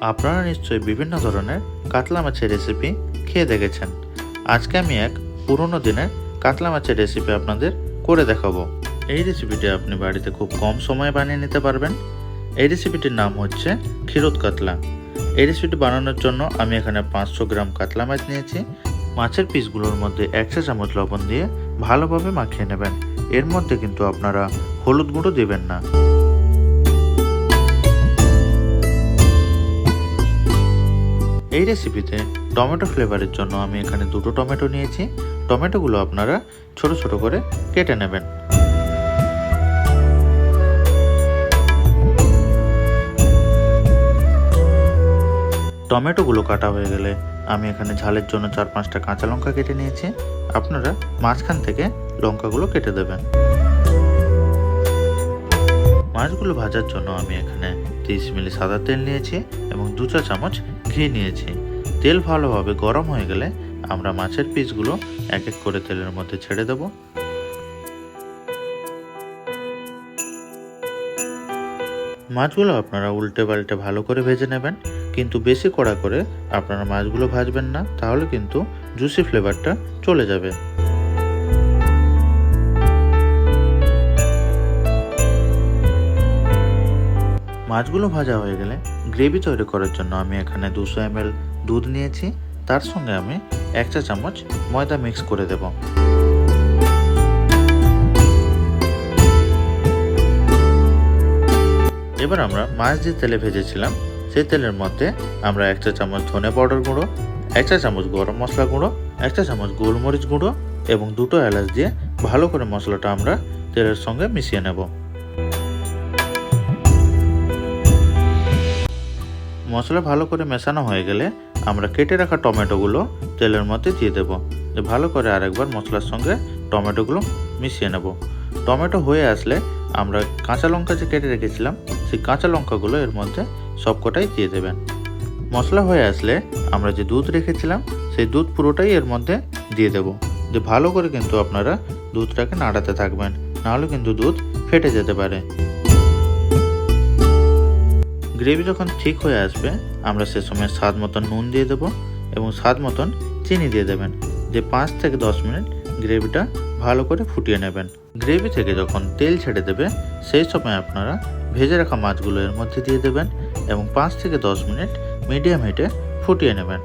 আপনারা নিশ্চয়ই বিভিন্ন ধরনের কাতলা মাছের রেসিপি খেয়ে দেখেছেন। আজকে আমি এক পুরনো দিনের কাতলা মাছের রেসিপি আপনাদের করে দেখাবো। এই রেসিপিটি আপনি বাড়িতে খুব কম সময়ে বানিয়ে নিতে পারবেন। এই রেসিপিটির নাম হচ্ছে ক্ষীরোদ কাতলা। এই রেসিপিটি বানানোর জন্য আমি এখানে পাঁচশো গ্রাম কাতলা মাছ নিয়েছি। মাছের পিসগুলোর মধ্যে এক চা চামচ লবণ দিয়ে ভালোভাবে মাখিয়ে নেবেন। এর মধ্যে কিন্তু আপনারা হলুদ গুঁড়ো দেবেন না। রেসিপিতে টমেটো ফ্লেভারের জন্য আমি এখানে দুটো টমেটো নিয়েছি। টমেটোগুলো আপনারা ছোট ছোট করে কেটে নেবেন। টমেটোগুলো কাটা হয়ে গেলে আমি এখানে ঝালের জন্য চার পাঁচটা কাঁচা লঙ্কা কেটে নিয়েছি। আপনারা মাঝখান থেকে লঙ্কাগুলো কেটে দেবেন। মাছগুলো ভাজার জন্য আমি এখানে তিরিশ মিলি সাদা তেল নিয়েছি এবং দু চা চামচ ঘি নিয়েছি। তেল ভালোভাবে গরম হয়ে গেলে আমরা মাছের পিসগুলো এক এক করে তেলের মধ্যে ছেড়ে দেব। মাছগুলো আপনারা উল্টে পাল্টে ভালো করে ভেজে নেবেন, কিন্তু বেশি কড়া করে আপনারা মাছগুলো ভাজবেন না, তাহলে কিন্তু জুসি ফ্লেভারটা চলে যাবে। মাছগুলো ভাজা হয়ে গেলে গ্রেভি তৈরি করার জন্য আমি এখানে দুশো এম দুধ নিয়েছি। তার সঙ্গে আমি এক চা চামচ ময়দা মিক্স করে দেব। এবার আমরা মাছ যে তেলে ভেজেছিলাম, সেই তেলের মধ্যে আমরা এক চা চামচ ধনে পাউডার গুঁড়ো, এক চা চামচ গরম মশলা গুঁড়ো, এক চা চামচ গোলমরিচ গুঁড়ো এবং দুটো এলাচ দিয়ে ভালো করে মশলাটা আমরা তেলের সঙ্গে মিশিয়ে নেব। মশলা ভালো করে মেশানো হয়ে গেলে আমরা কেটে রাখা টমেটোগুলো তেলের মধ্যে দিয়ে দেব। দিয়ে ভালো করে আরেকবার মশলার সঙ্গে টমেটোগুলো মিশিয়ে নেব। টমেটো হয়ে আসলে আমরা কাঁচা লঙ্কা যে কেটে রেখেছিলাম, সেই কাঁচা লঙ্কাগুলো এর মধ্যে সবকটাই দিয়ে দেবেন। মশলা হয়ে আসলে আমরা যে দুধ রেখেছিলাম, সেই দুধ পুরোটাই এর মধ্যে দিয়ে দেব। যে ভালো করে কিন্তু আপনারা দুধটাকে নাড়াতে থাকবেন, নাহলে কিন্তু দুধ ফেটে যেতে পারে। গ্রেভি যখন ঠিক হয়ে আসবে, আমরা সে সময় স্বাদ মতন নুন দিয়ে দেবো এবং স্বাদ মতন চিনি দিয়ে দেবেন। যে পাঁচ থেকে দশ মিনিট গ্রেভিটা ভালো করে ফুটিয়ে নেবেন। গ্রেভি থেকে যখন তেল ছেড়ে দেবে, সেই সময় আপনারা ভেজে রাখা মাছগুলো এর মধ্যে দিয়ে দেবেন এবং পাঁচ থেকে দশ মিনিট মিডিয়াম হিটে ফুটিয়ে নেবেন।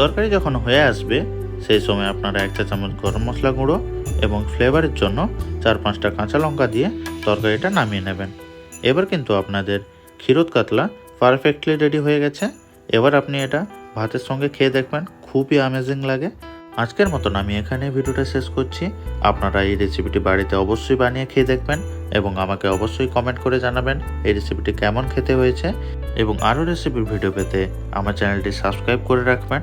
তরকারি যখন হয়ে আসবে, সেই সময় আপনারা এক চা চামচ গরম মশলা গুঁড়ো এবং ফ্লেভারের জন্য চার পাঁচটা কাঁচা লঙ্কা দিয়ে তরকারিটা নামিয়ে নেবেন। এবার কিন্তু আপনাদের ক্ষীরোদ কাতলা পারফেক্টলি রেডি হয়ে গেছে। এবার আপনি এটা ভাতের সঙ্গে খেয়ে দেখবেন, খুবই অ্যামেজিং লাগে। আজকের মতন আমি এখানে ভিডিওটা শেষ করছি। আপনারা এই রেসিপিটি বাড়িতে অবশ্যই বানিয়ে খেয়ে দেখবেন এবং আমাকে অবশ্যই কমেন্ট করে জানাবেন এই রেসিপিটি কেমন খেতে হয়েছে। এবং আরও রেসিপির ভিডিও পেতে আমার চ্যানেলটি সাবস্ক্রাইব করে রাখবেন।